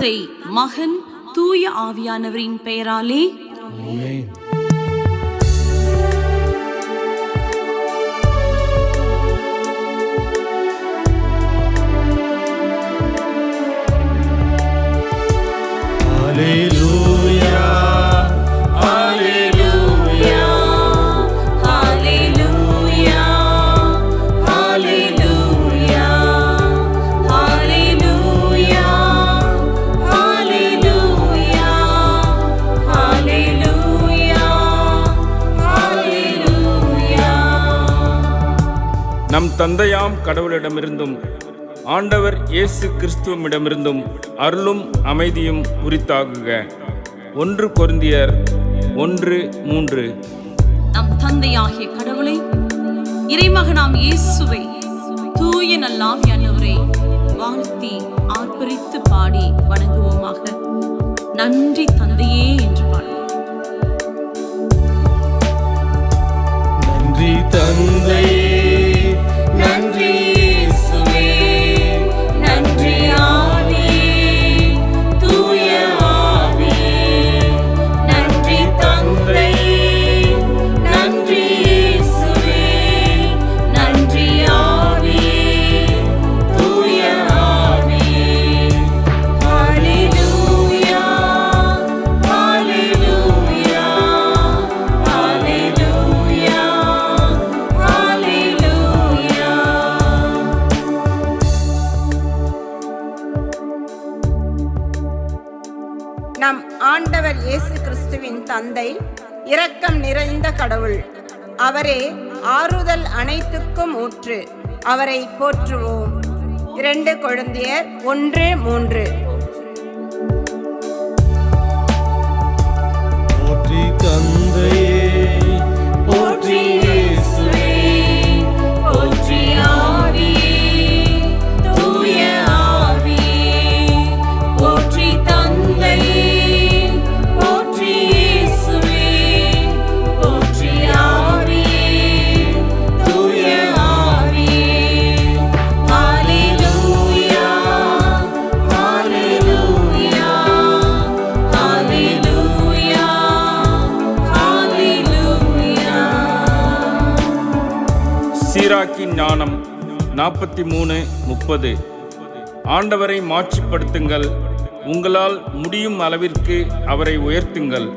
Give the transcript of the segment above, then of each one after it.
தந்தை மகன் தூய ஆவியானவரின் பெயராலே. நம் தந்தையாம் கடவுளிடமிருந்தும் ஆண்டவர் இயேசு கிறிஸ்துவமிடமிருந்தும் அருளும் அமைதியும் உரித்தாகுக. ஒன்று கொரிந்தியர் ஒன்று மூன்று. நம் தந்தையாகிய கடவுளை இறைமகனாம் இயேசுவை தூய நல்லாவியானவரை வாழ்த்தி ஆர்ப்பரித்து பாடி வணங்குவோமாக. நன்றி தந்தையே என்று பாடுவோம் நன்றி தந்தையே. தந்தை இரக்கம் நிறைந்த கடவுள். அவரே ஆறுதல் அனைத்துக்கும் ஊற்று. அவரை போற்றுவோம். இரண்டு குழந்தையர் ஒன்று மூன்று. போற்றி தந்தையே. சீராக்கின் ஞானம் நாற்பத்தி மூணு முப்பது. ஆண்டவரை மாட்சிப்படுத்துங்கள். உங்களால் முடியும் அளவிற்கு அவரை உயர்த்துங்கள்.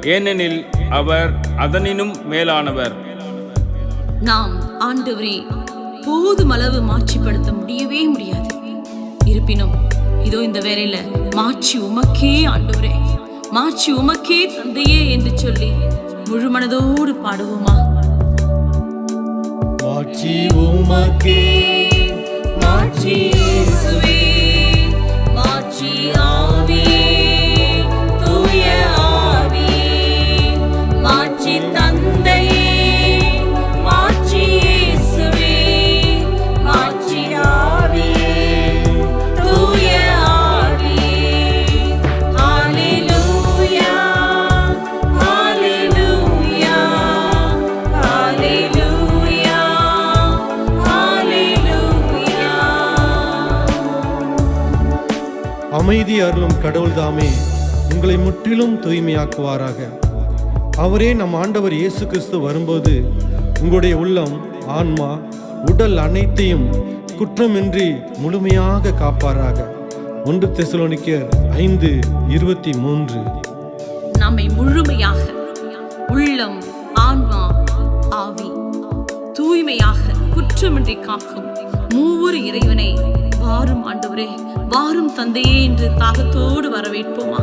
ஏனெனில் அவர் அதனினும் மேலானவர். நாம் ஆண்டவரை போதுமளவு மாட்சிப்படுத்த முடியவே முடியாது. இருப்பினும் இதோ இந்த வேலையில மாட்சி உமக்கே ஆண்டவரே. மாட்சி உமக்கே தந்தையே என்று சொல்லி முழு மனதோடு பாடுவோமா? மாட்சி உமக்கே மாட்சி இயேசுவே. அமைதி அருளும் கடவுள்தாமே உங்களை முற்றிலும் தூய்மையாக்குவாராக. அவரே நம் ஆண்டவர் இயேசு கிறிஸ்து வரும்போது உங்களுடைய உள்ளம் ஆன்மா உடல் அனைத்தையும் குற்றமின்றி முழுமையாக காப்பாராக. ஒன்று தெசலோனிக்கர் ஐந்து இருபத்தி மூன்று. நம்மை முழுமையாக உள்ளம் ஆன்மா ஆவி தூய்மையாக குற்றமின்றி காக்கும் மூவொரு இறைவனை வாரும் ஆண்டவரே. வாரும் தந்தையே என்று தாகத்தோடு வரவேற்போமா?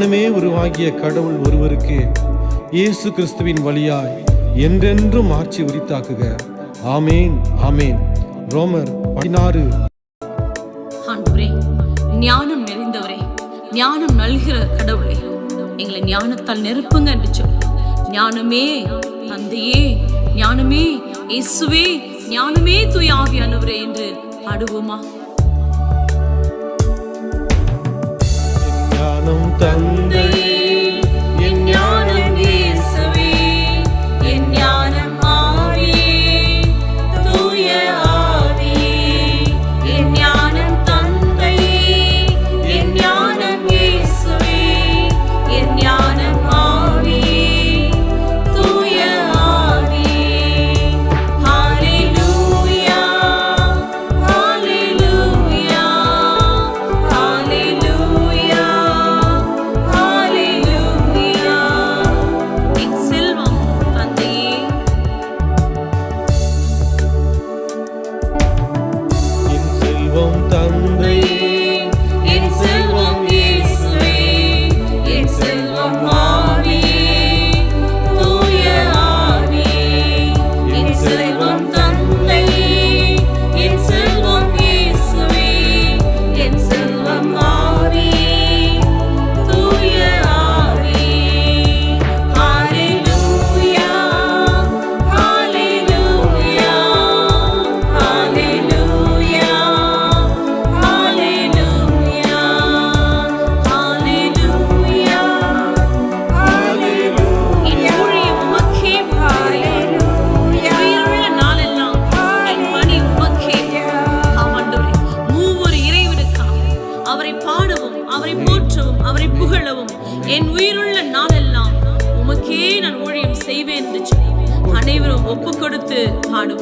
ஞானமே உருவாகிய கடவுள் ஒருவருக்கு இயேசு கிறிஸ்துவின் வழியாய் என்றென்றும் ஆட்சி உரித்தாக்குக. ஆமேன் ஆமேன். ரோமர் பதினாறு. ஞானம் நிறைந்தவரே ஞானம் நல்கிற கடவுளே எங்களை ஞானத்தால் நெருப்புங்க என்று சொல்லு ஞானமே தந்தையே ஞானமே இயேசுவே ஞானமே தூய் ஆவியானவரே என்று பாடுவோமா? ஞானம் தந்தை.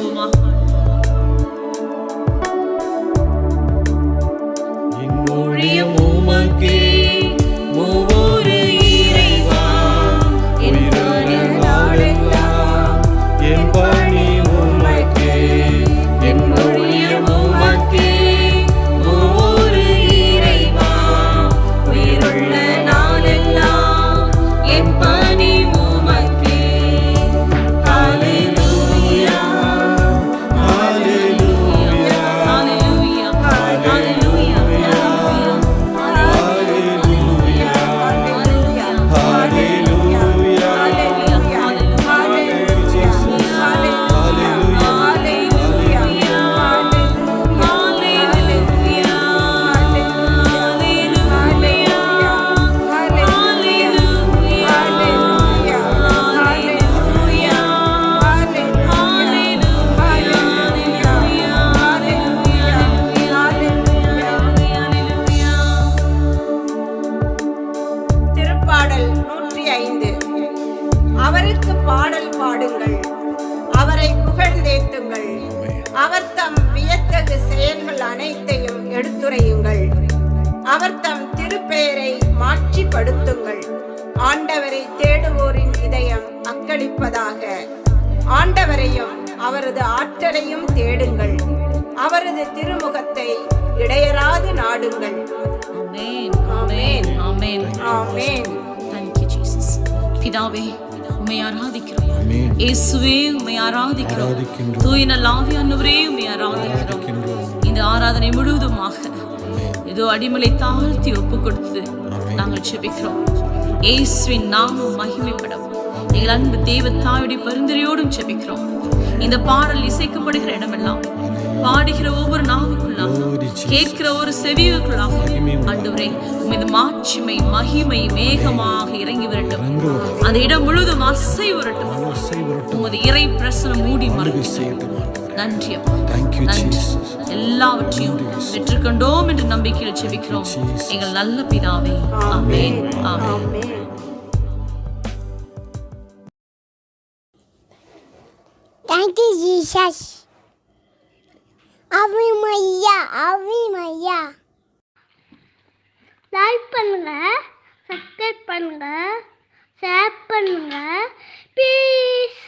吗？தூய்மைப்படுத்துங்கள் ஆண்டவரை தேடுவோரின் இதயம் அக்களிப்பதாக ஆண்டவரையும் அவரது ஆற்றலையும் தேடுங்கள். அவரது திருமுகத்தை இடையராது நாடுங்கள். ஆமேன் ஆமேன் ஆமேன். ஆமேன். பிதாவே உம்மை ஆராதிக்கிறோம். இயேசுவே தூய நல்லாவியானவரே உம்மை ஆராதிக்கிறோம். இந்த ஆராதனை முழுவதுமாக இதோ அடிமலை தாழ்த்தி ஒப்பு கொடுத்து நாங்கள் செபிக்கிறோம் ஏசுவின் நாமும் மகிமைப்படும். எங்கள் அன்பு தெய்வ தாயுடைய பரிந்துரையோடும் செபிக்கிறோம் இந்த பாடல் இசைக்கப்படுகிற இடமெல்லாம் பாடுகிற ஒவ்வொரு நாவுக்குள்ளாகவும் கேட்கிற ஒரு செவியுக்குள்ளாகவும் ஆண்டவரே உமது மாட்சிமை மகிமை மேகமாக இறங்கி விரட்டும். அந்த இடம் முழுவதும் அசை வரட்டும் உமது இறை பிரசனம் மூடி மறைந்து நன்றி. எல்லாவற்றையும் பெற்றுக்கொண்டோம் என்று நம்பிக்கையில் செபிக்கிறோம். எங்கள் நல்ல பிதாவே. ஆமென் ஆமென். ஆமென். Thank you, Jesus. அவி மையா அவி மையா லைக் பண்ணுங்க சப்ஸ்கிரைப் பண்ணுங்க ஷேர் பண்ணுங்க. ப்ளீஸ்